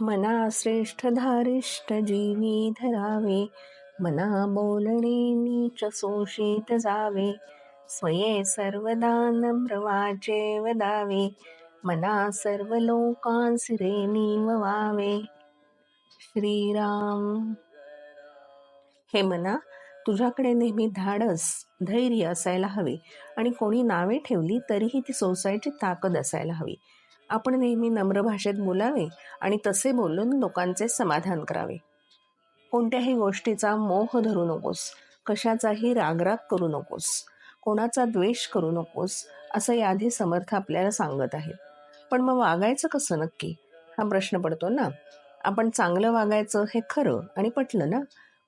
मना श्रेष्ठ धारिष्ट जीवी धरावे मना बोलणे नीच शोषित जावे स्वये सर्वदा नम्रवाचे वदावे मना सर्व लोकांसिरे निववावे श्रीराम. हे मना तुझ्याकडे नेहमी धाडस धैर्य असायला हवे आणि कोणी नावे ठेवली तरीही ती सोसायची ताकद असायला हवी. आपण नेहमी नम्र भाषेत बोलावे आणि तसे बोलून लोकांचे समाधान करावे. कोणत्याही गोष्टीचा मोह धरू नकोस. कशाचाही रागराग करू नकोस. कोणाचा द्वेष करू नकोस असं याआधी समर्थ आपल्याला सांगत आहेत. पण मग वागायचं कसं नक्की? हा प्रश्न पडतो ना. आपण चांगलं वागायचं हे खरं आणि पटलं ना?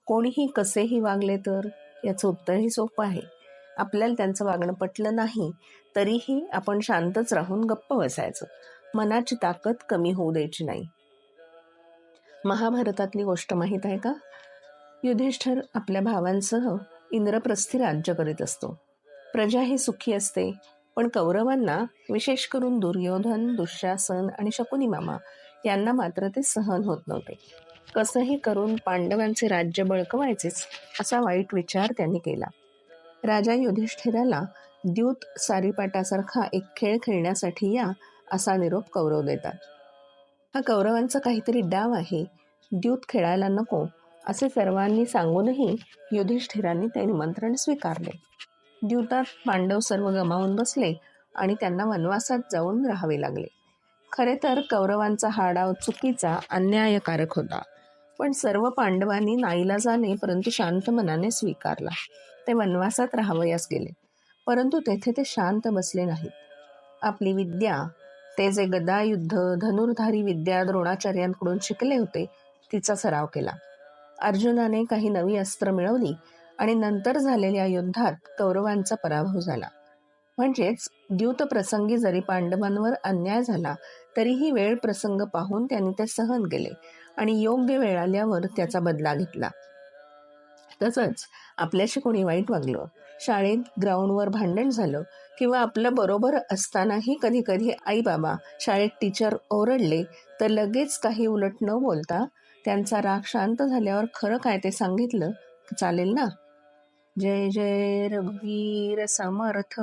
कोणीही कसेही वागले तर? याचं उत्तरही सोपं आहे. आपल्याला त्यांचं वागणं पटलं नाही तरीही आपण शांतच राहून गप्प बसायचं. मनाची ताकद कमी होऊ द्यायची नाही. महाभारतातली गोष्ट माहीत आहे का? युधिष्ठर आपल्या भावांसह इंद्रप्रस्थी राज्य करीत असतो. प्रजा ही सुखी असते पण कौरवांना विशेष करून दुर्योधन दुःशासन आणि शकुनी मामा यांना मात्र ते सहन होत नव्हते. कसंही करून पांडवांचे राज्य बळकवायचेच असा वाईट विचार त्यांनी केला. राजा युधिष्ठिराला द्यूत सारीपाटासारखा एक खेळ खेळण्यासाठी या असा निरोप कौरव देतात. हा कौरवांचा काहीतरी डाव आहे. द्यूत खेळायला नको असे सर्वांनी सांगूनही युधिष्ठिरांनी ते निमंत्रण स्वीकारले. द्यूतात पांडव सर्व गमावून बसले आणि त्यांना वनवासात जाऊन राहावे लागले. खरे तर कौरवांचा हा डाव चुकीचा अन्यायकारक होता. पण सर्व पांडवांनी नाईलाजाने परंतु शांत मनाने स्वीकारला. ते वनवासात राहावयास गेले. परंतु तेथे ते शांत बसले नाहीत. आपली विद्या ते जे गदायुद्ध धनुर्धारी विद्या द्रोणाचार्यांकडून शिकले होते तिचा सराव केला. अर्जुनाने काही नवी अस्त्र मिळवली आणि नंतर झालेल्या युद्धात कौरवांचा पराभव झाला. म्हणजेच द्यूतप्रसंगी जरी पांडवांवर अन्याय झाला तरीही वेळ प्रसंग पाहून त्यांनी ते सहन केले आणि योग्य वेळ आल्यावर त्याचा बदला घेतला. तसंच आपल्याशी कोणी वाईट वागलं शाळेत ग्राउंडवर भांडण झालं किंवा आपलं बरोबर असतानाही कधी कधी आई बाबा शाळेत टीचर ओरडले तर लगेच काही उलट न बोलता त्यांचा राग शांत झाल्यावर खरं काय ते सांगितलं? चालेल ना? जय जय रघुवीर समर्थ.